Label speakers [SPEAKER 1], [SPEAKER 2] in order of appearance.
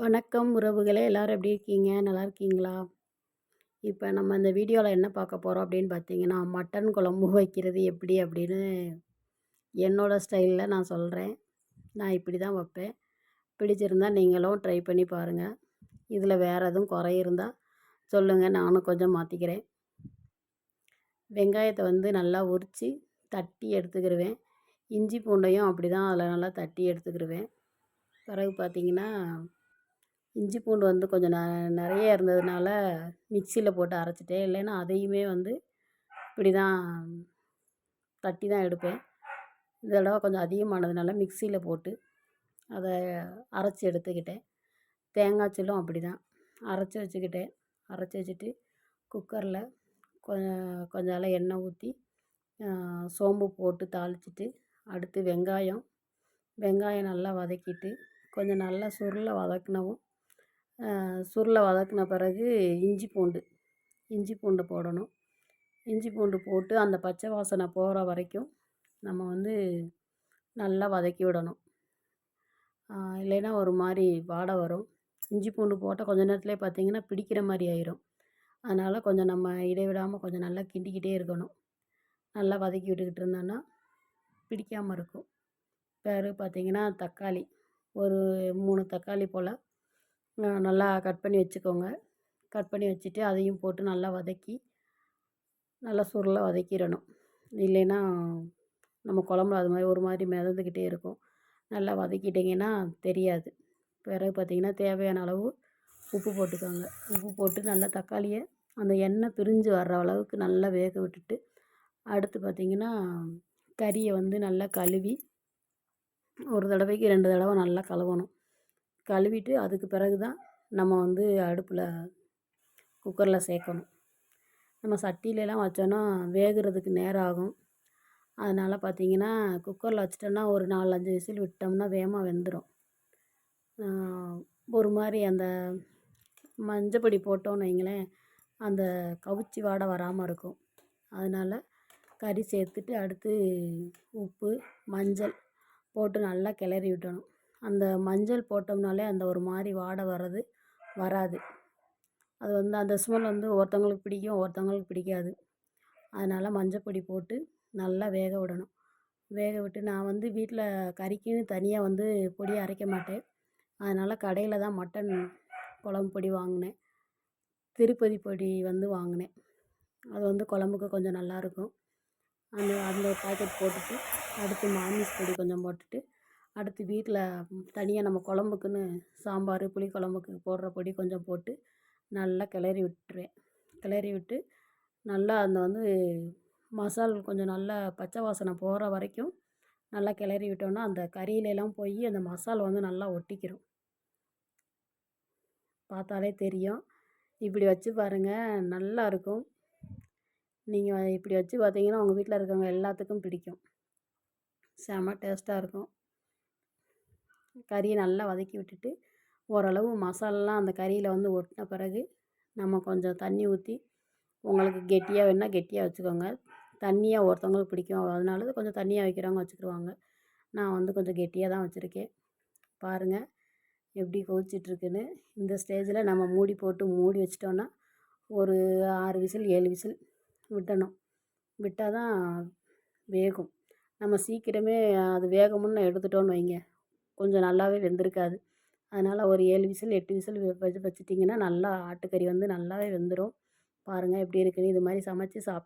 [SPEAKER 1] வணக்கம் உறவுகளே எல்லோரும் எப்படி இருக்கீங்க நல்லா இருக்கீங்களா இப்போ நம்ம இந்த வீடியோவில் என்ன பார்க்க போகிறோம் அப்படின்னு பார்த்தீங்கன்னா மட்டன் குழம்பு வைக்கிறது எப்படி அப்படின்னு என்னோடய ஸ்டைலில் நான் சொல்கிறேன் நான் இப்படி தான் வைப்பேன் பிடிச்சிருந்தால் நீங்களும் ட்ரை பண்ணி பாருங்கள் இதில் வேறு எதுவும் குறை இருந்தால் சொல்லுங்கள் நானும் கொஞ்சம் மாற்றிக்கிறேன் வெங்காயத்தை வந்து நல்லா உரித்து தட்டி எடுத்துக்கிடுவேன் இஞ்சி பூண்டையும் அப்படி தான் அதில் நல்லா தட்டி எடுத்துக்கிடுவேன் பிறகு பார்த்திங்கன்னா இஞ்சி பூண்டு வந்து கொஞ்சம் ந நிறைய இருந்ததுனால் மிக்சியில் போட்டு அரைச்சிட்டேன் இல்லைன்னா அதையுமே வந்து இப்படி தான் தட்டி தான் எடுப்பேன் இந்த தடவை கொஞ்சம் அதிகமானதுனால மிக்சியில் போட்டு அதை அரைச்சி எடுத்துக்கிட்டேன் தேங்காய் சில்லும் அப்படி தான் அரைச்சி வச்சுக்கிட்டேன் அரைச்சி வச்சுட்டு குக்கரில் கொஞ்சம் கொஞ்சம் எண்ணெய் ஊற்றி சோம்பு போட்டு தாளிச்சிட்டு அடுத்து வெங்காயம் வெங்காயம் நல்லா வதக்கிட்டு கொஞ்சம் நல்லா சுருளை வதக்கினவும் சுருளை வதக்கின பிறகு இஞ்சி பூண்டு இஞ்சி பூண்டு போடணும் இஞ்சி பூண்டு போட்டு அந்த பச்சை வாசனை போகிற வரைக்கும் நம்ம வந்து நல்லா வதக்கி விடணும் இல்லைன்னா ஒரு மாதிரி வாடை வரும் இஞ்சி பூண்டு போட்டால் கொஞ்சம் நேரத்துலேயே பார்த்திங்கன்னா பிடிக்கிற மாதிரி ஆயிரும் அதனால் கொஞ்சம் நம்ம இடைவிடாமல் கொஞ்சம் நல்லா கிண்டிக்கிட்டே இருக்கணும் நல்லா வதக்கி விட்டுக்கிட்டு இருந்தோன்னா பிடிக்காமல் இருக்கும் பிறகு பார்த்திங்கன்னா தக்காளி ஒரு மூணு தக்காளி போல் நல்லா கட் பண்ணி வச்சுக்கோங்க கட் பண்ணி வச்சுட்டு அதையும் போட்டு நல்லா வதக்கி நல்லா சுருளாக வதக்கிடணும் இல்லைன்னா நம்ம குழம்புல அது மாதிரி ஒரு மாதிரி மிதந்துக்கிட்டே இருக்கும் நல்லா வதக்கிட்டிங்கன்னா தெரியாது பிறகு பார்த்திங்கன்னா தேவையான அளவு உப்பு போட்டுக்கோங்க உப்பு போட்டு நல்லா தக்காளியை அந்த எண்ணெய் பிரிஞ்சு வர்ற அளவுக்கு நல்லா வேக விட்டுட்டு அடுத்து பார்த்திங்கன்னா கறியை வந்து நல்லா கழுவி ஒரு தடவைக்கு ரெண்டு தடவை நல்லா கழுவணும் கழுவிட்டு அதுக்கு பிறகு தான் நம்ம வந்து அடுப்பில் குக்கரில் சேர்க்கணும் நம்ம சட்டியிலலாம் வச்சோன்னா வேகிறதுக்கு நேரம் ஆகும் அதனால் பார்த்திங்கன்னா குக்கரில் வச்சிட்டோன்னா ஒரு நாலு அஞ்சு விசில் விட்டோம்னா வேகமாக வெந்துடும் ஒரு மாதிரி அந்த மஞ்சப்பொடி போட்டோன்னு வைங்களேன் அந்த கவுச்சி வாடை வராமல் இருக்கும் அதனால் கறி சேர்த்துட்டு அடுத்து உப்பு மஞ்சள் போட்டு நல்லா கிளறி விட்டணும் அந்த மஞ்சள் போட்டோம்னாலே அந்த ஒரு மாதிரி வாடை வர்றது வராது அது வந்து அந்த ஸ்மெல் வந்து ஒருத்தவங்களுக்கு பிடிக்கும் ஒருத்தவங்களுக்கு பிடிக்காது அதனால் மஞ்சள் பொடி போட்டு நல்லா வேக விடணும் வேக விட்டு நான் வந்து வீட்டில் கறிக்குன்னு தனியாக வந்து பொடி அரைக்க மாட்டேன் அதனால் கடையில் தான் மட்டன் குழம்பு பொடி வாங்கினேன் திருப்பதி பொடி வந்து வாங்கினேன் அது வந்து குழம்புக்கு கொஞ்சம் நல்லாயிருக்கும் அந்த அந்த பாக்கெட் போட்டுட்டு அடுத்து மாமிஸ் பொடி கொஞ்சம் போட்டுட்டு அடுத்து வீட்டில் தனியாக நம்ம குழம்புக்குன்னு சாம்பார் புளிக்குழம்புக்கு போடுற பொடி கொஞ்சம் போட்டு நல்லா கிளறி விட்டுருவேன் கிளறி விட்டு நல்லா அந்த வந்து மசால் கொஞ்சம் நல்லா பச்சை வாசனை போகிற வரைக்கும் நல்லா கிளறி விட்டோன்னா அந்த கறியிலெல்லாம் போய் அந்த மசால் வந்து நல்லா ஒட்டிக்கிறோம் பார்த்தாலே தெரியும் இப்படி வச்சு பாருங்கள் நல்லா இருக்கும் நீங்கள் இப்படி வச்சு பார்த்தீங்கன்னா உங்கள் வீட்டில் இருக்கவங்க எல்லாத்துக்கும் பிடிக்கும் செம டேஸ்ட்டாக இருக்கும் கறியை நல்லா வதக்கி விட்டுட்டு ஓரளவு மசாலாலாம் அந்த கறியில் வந்து ஒட்டின பிறகு நம்ம கொஞ்சம் தண்ணி ஊற்றி உங்களுக்கு கெட்டியாக வேணுன்னா கெட்டியாக வச்சுக்கோங்க தண்ணியாக ஒருத்தவங்களுக்கு பிடிக்கும் அதனால கொஞ்சம் தண்ணியாக வைக்கிறவங்க வச்சுக்கிடுவாங்க நான் வந்து கொஞ்சம் கெட்டியாக தான் வச்சுருக்கேன் பாருங்கள் எப்படி கொதிச்சிட்ருக்குன்னு இந்த ஸ்டேஜில் நம்ம மூடி போட்டு மூடி வச்சிட்டோன்னா ஒரு ஆறு விசில் ஏழு விசில் விட்டணும் விட்டால் தான் வேகும் நம்ம சீக்கிரமே அது வேகமுன்னு எடுத்துட்டோன்னு வைங்க கொஞ்சம் நல்லாவே வெந்திருக்காது அதனால் ஒரு ஏழு விசில் எட்டு விசில் வச்சு நல்லா ஆட்டுக்கறி வந்து நல்லாவே வெந்துடும் பாருங்கள் எப்படி இருக்குன்னு இது மாதிரி சமைச்சி சாப்